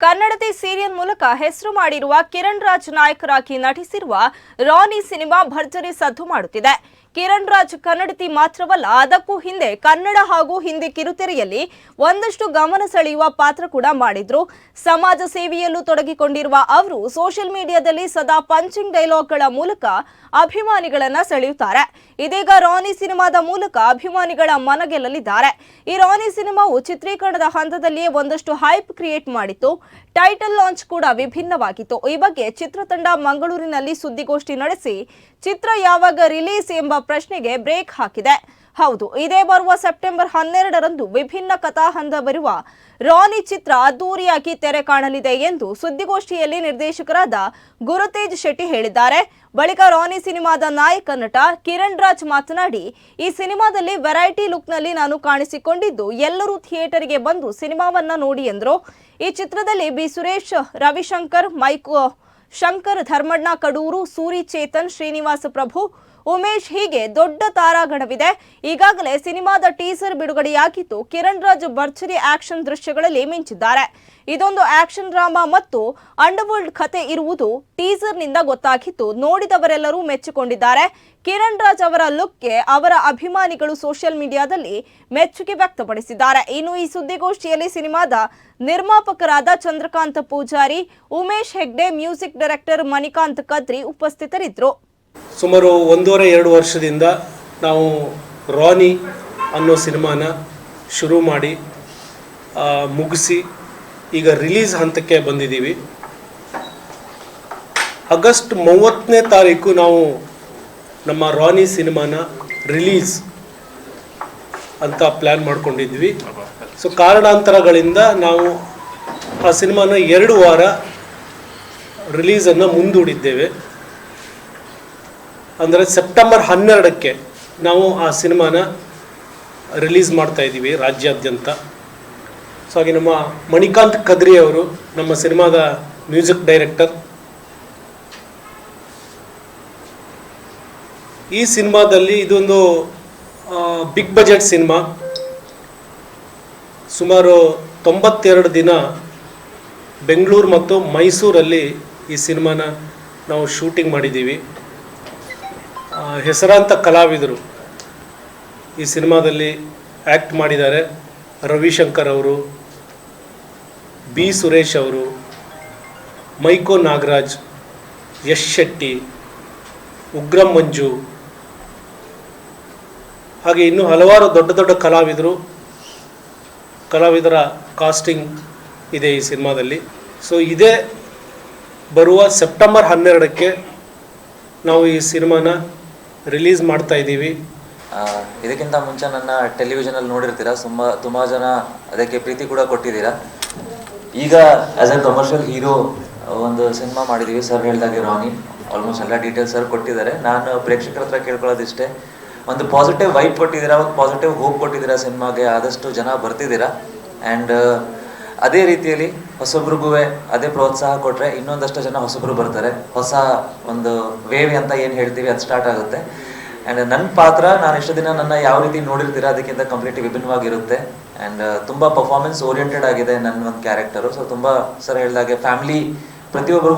ಕನ್ನಡತಿ serial ಮೂಲಕ ಹೆಸರು ಮಾಡಿರುವ ಕಿರಣ್ ರಾಜ್ ನಾಯಕರಾಗಿ ನಟಿಸಿರುವ ರಾನಿ ಸಿನಿಮಾ ಭರ್ಜರಿ ಸದ್ದು ಮಾಡುತ್ತಿದೆ. ಕಿರಣ್ ರಾಜ್ ಕನ್ನಡತಿ ಮಾತ್ರವಲ್ಲ, ಅದಕ್ಕೂ ಹಿಂದೆ ಕನ್ನಡ ಹಾಗೂ ಹಿಂದಿ ಕಿರುತೆರೆಯಲ್ಲಿ ಒಂದಷ್ಟು ಗಮನ ಸೆಳೆಯುವ ಪಾತ್ರ ಕೂಡ ಮಾಡಿದ್ರು. ಸಮಾಜ ಸೇವೆಯಲ್ಲೂ ತೊಡಗಿಕೊಂಡಿರುವ ಅವರು ಸೋಷಿಯಲ್ ಮೀಡಿಯಾದಲ್ಲಿ ಸದಾ ಪಂಚಿಂಗ್ ಡೈಲಾಗ್ಗಳ ಮೂಲಕ ಅಭಿಮಾನಿಗಳನ್ನ ಸೆಳೆಯುತ್ತಾರೆ. ಇದೀಗ ರಾನಿ ಸಿನಿಮಾದ ಮೂಲಕ ಅಭಿಮಾನಿಗಳ ಮನಗೆಲ್ಲಲಿದ್ದಾರೆ. ಈ ರಾನಿ ಸಿನಿಮಾವು ಚಿತ್ರೀಕರಣದ ಹಂತದಲ್ಲಿಯೇ ಒಂದಷ್ಟು ಹೈಪ್ ಕ್ರಿಯೇಟ್ ಮಾಡಿತ್ತು. ಟೈಟಲ್ ಲಾಂಚ್ ಕೂಡ ವಿಭಿನ್ನವಾಗಿತ್ತು. ಈ ಬಗ್ಗೆ ಚಿತ್ರತಂಡ ಮಂಗಳೂರಿನಲ್ಲಿ ಸುದ್ದಿಗೋಷ್ಠಿ ನಡೆಸಿ, ಚಿತ್ರ ಯಾವಾಗ ರಿಲೀಸ್ ಎಂಬ ಪ್ರಶ್ನೆಗೆ ಬ್ರೇಕ್ ಹಾಕಿದೆ. ಹೌದು, ಇದೇ ಬರುವ ಸೆಪ್ಟೆಂಬರ್ ಹನ್ನೆರಡರಂದು ವಿಭಿನ್ನ ಕಥಾಹಂದ ಬರುವ ರಾನಿ ಚಿತ್ರ ಅದ್ದೂರಿಯಾಗಿ ತೆರೆ ಕಾಣಲಿದೆ ಎಂದು ಸುದ್ದಿಗೋಷ್ಠಿಯಲ್ಲಿ ನಿರ್ದೇಶಕರಾದ ಗುರುತೇಜ್ ಶೆಟ್ಟಿ ಹೇಳಿದ್ದಾರೆ. ಬಳಿಕ ರಾನಿ ಸಿನಿಮಾದ ನಾಯಕ ನಟ ಕಿರಣ್ ರಾಜ್ ಮಾತನಾಡಿ, ಈ ಸಿನಿಮಾದಲ್ಲಿ ವೆರೈಟಿ ಲುಕ್ನಲ್ಲಿ ನಾನು ಕಾಣಿಸಿಕೊಂಡಿದ್ದು ಎಲ್ಲರೂ ಥಿಯೇಟರ್ಗೆ ಬಂದು ಸಿನಿಮಾವನ್ನ ನೋಡಿ ಎಂದರು. ಈ ಚಿತ್ರದಲ್ಲಿ ಬಿ ಸುರೇಶ್, ರವಿಶಂಕರ್, ಮೈಕ್, ಶಂಕರ್ ಧರ್ಮಣ್ಣ ಕಡೂರು, ಸೂರಿ ಚೇತನ್, ಶ್ರೀನಿವಾಸ ಪ್ರಭು ಉಮೇಶ್ ಹೀಗೆ ದೊಡ್ಡ ತಾರಾಗಣವಿದೆ. ಈಗಾಗಲೇ ಸಿನಿಮಾದ ಟೀಸರ್ ಬಿಡುಗಡೆಯಾಗಿದ್ದು ಕಿರಣ್ ರಾಜ್ ಭರ್ಚರಿ ಆಕ್ಷನ್ ದೃಶ್ಯಗಳಲ್ಲಿ ಮಿಂಚಿದ್ದಾರೆ. ಇದೊಂದು ಆಕ್ಷನ್ ಡ್ರಾಮಾ ಮತ್ತು ಅಂಡರ್ವರ್ಲ್ಡ್ ಕತೆ ಇರುವುದು ಟೀಸರ್ನಿಂದ ಗೊತ್ತಾಗಿತ್ತು ನೋಡಿದವರೆಲ್ಲರೂ ಮೆಚ್ಚಿಕೊಂಡಿದ್ದಾರೆ. ಕಿರಣ್ ರಾಜ್ ಅವರ ಲುಕ್ಗೆ ಅವರ ಅಭಿಮಾನಿಗಳು ಸೋಷಿಯಲ್ ಮೀಡಿಯಾದಲ್ಲಿ ಮೆಚ್ಚುಗೆ ವ್ಯಕ್ತಪಡಿಸಿದ್ದಾರೆ. ಇನ್ನು ಈ ಸುದ್ದಿಗೋಷ್ಠಿಯಲ್ಲಿ ಸಿನಿಮಾದ ನಿರ್ಮಾಪಕರಾದ ಚಂದ್ರಕಾಂತ್ ಪೂಜಾರಿ, ಉಮೇಶ್ ಹೆಗ್ಡೆ, ಮ್ಯೂಸಿಕ್ ಡೈರೆಕ್ಟರ್ ಮಣಿಕಾಂತ್ ಕದ್ರಿ ಉಪಸ್ಥಿತರಿದ್ದರು. ಸುಮಾರು ಒಂದೂವರೆ, ಎರಡು ವರ್ಷದಿಂದ ನಾವು ರಾನಿ ಅನ್ನೋ ಸಿನಿಮಾನ ಶುರು ಮಾಡಿ ಮುಗಿಸಿ ಈಗ ರಿಲೀಸ್ ಹಂತಕ್ಕೆ ಬಂದಿದ್ದೀವಿ. ಆಗಸ್ಟ್ ಮೂವತ್ತನೇ ತಾರೀಕು ನಾವು ನಮ್ಮ ರಾನಿ ಸಿನಿಮಾನ ರಿಲೀಸ್ ಅಂತ ಪ್ಲ್ಯಾನ್ ಮಾಡ್ಕೊಂಡಿದ್ವಿ. ಸೊ ಕಾರಣಾಂತರಗಳಿಂದ ನಾವು ಆ ಸಿನಿಮಾನ ಎರಡು ವಾರ ರಿಲೀಸನ್ನು ಮುಂದೂಡಿದ್ದೇವೆ. ಅಂದರೆ ಸೆಪ್ಟೆಂಬರ್ ಹನ್ನೆರಡಕ್ಕೆ ನಾವು ಆ ಸಿನಿಮಾನ ರಿಲೀಸ್ ಮಾಡ್ತಾ ಇದ್ದೀವಿ ರಾಜ್ಯಾದ್ಯಂತ. ಸೊ ಹಾಗೆ ನಮ್ಮ ಮಣಿಕಾಂತ್ ಕದ್ರಿ ಅವರು ನಮ್ಮ ಸಿನಿಮಾದ ಮ್ಯೂಸಿಕ್ ಡೈರೆಕ್ಟರ್. ಈ ಸಿನಿಮಾದಲ್ಲಿ ಇದೊಂದು ಬಿಗ್ ಬಜೆಟ್ ಸಿನಿಮಾ. ಸುಮಾರು ತೊಂಬತ್ತೆರಡು ದಿನ ಬೆಂಗಳೂರು ಮತ್ತು ಮೈಸೂರಲ್ಲಿ ಈ ಸಿನಿಮಾನ ನಾವು ಶೂಟಿಂಗ್ ಮಾಡಿದ್ದೀವಿ. ಹೆಸರಾಂತ ಕಲಾವಿದರು ಈ ಸಿನಿಮಾದಲ್ಲಿ ಆ್ಯಕ್ಟ್ ಮಾಡಿದ್ದಾರೆ. ರವಿಶಂಕರ್ ಅವರು, ಬಿ ಸುರೇಶ್ ಅವರು, ಮೈಕೋ ನಾಗರಾಜ್, ಯಶ್ ಶೆಟ್ಟಿ, ಉಗ್ರಂ ಮಂಜು. ಹಾಗೆ ಇನ್ನೂ ಹಲವಾರು ದೊಡ್ಡ ದೊಡ್ಡ ಕಲಾವಿದರು, ಕಲಾವಿದರ ಕಾಸ್ಟಿಂಗ್ ಇದೆ ಈ ಸಿನಿಮಾದಲ್ಲಿ. ಸೊ ಇದೇ ಬರುವ ಸೆಪ್ಟೆಂಬರ್ ಹನ್ನೆರಡಕ್ಕೆ ನಾವು ಈ ಸಿನಿಮಾನ ರಿಲೀಸ್ ಮಾಡ್ತಾ ಇದ್ದೀವಿ. ಇದಕ್ಕಿಂತ ಮುಂಚೆ ನನ್ನ ಟೆಲಿವಿಷನಲ್ಲಿ ನೋಡಿರ್ತೀರಾ ತುಂಬ ತುಂಬ ಜನ ಅದಕ್ಕೆ ಪ್ರೀತಿ ಕೂಡ ಕೊಟ್ಟಿದ್ದೀರಾ. ಈಗ ಆ್ಯಸ್ ಎ ಕಮರ್ಷಿಯಲ್ ಹೀರೋ ಒಂದು ಸಿನಿಮಾ ಮಾಡಿದ್ದೀವಿ ಸರ್ ಹೇಳ್ದಾಗೆ ರಾನಿ ಆಲ್ಮೋಸ್ಟ್ ಎಲ್ಲ ಡೀಟೇಲ್ಸ್ ಸರ್ ಕೊಟ್ಟಿದ್ದಾರೆ. ನಾನು ಪ್ರೇಕ್ಷಕರ ಹತ್ರ ಕೇಳ್ಕೊಳ್ಳೋದಿಷ್ಟೇ. ಒಂದು ಪಾಸಿಟಿವ್ ವೈಬ್ ಕೊಟ್ಟಿದ್ದೀರಾ, ಒಂದು ಪಾಸಿಟಿವ್ ಹೋಪ್ ಕೊಟ್ಟಿದ್ದೀರಾ ಸಿನಿಮಾಗೆ ಆದಷ್ಟು ಜನ ಬರ್ತಿದ್ದೀರಾ. ಆ್ಯಂಡ್ ಅದೇ ರೀತಿಯಲ್ಲಿ ಹೊಸಬ್ರಿಗೂ ಅದೇ ಪ್ರೋತ್ಸಾಹ ಕೊಟ್ಟರೆ ಇನ್ನೊಂದಷ್ಟು ಜನ ಹೊಸಬ್ರು ಬರ್ತಾರೆ. ಹೊಸ ಒಂದು ವೇವ್ ಅಂತ ಏನು ಹೇಳ್ತೀವಿ ಅದು ಸ್ಟಾರ್ಟ್ ಆಗುತ್ತೆ. ಆ್ಯಂಡ್ ನನ್ನ ಪಾತ್ರ, ನಾನು ಇಷ್ಟು ದಿನ ನನ್ನ ಯಾವ ರೀತಿ ನೋಡಿರ್ತೀರಾ ಅದಕ್ಕಿಂತ ಕಂಪ್ಲೀಟ್ ವಿಭಿನ್ನವಾಗಿರುತ್ತೆ. ಆ್ಯಂಡ್ ತುಂಬ ಪರ್ಫಾರ್ಮೆನ್ಸ್ ಓರಿಯೆಂಟೆಡ್ ಆಗಿದೆ ನನ್ನ ಒಂದು ಕ್ಯಾರೆಕ್ಟರು ಸೊ ತುಂಬ ಸರ್ ಹೇಳಿದಾಗೆ ಫ್ಯಾಮಿಲಿ ಪ್ರತಿಯೊಬ್ಬರಿಗೂ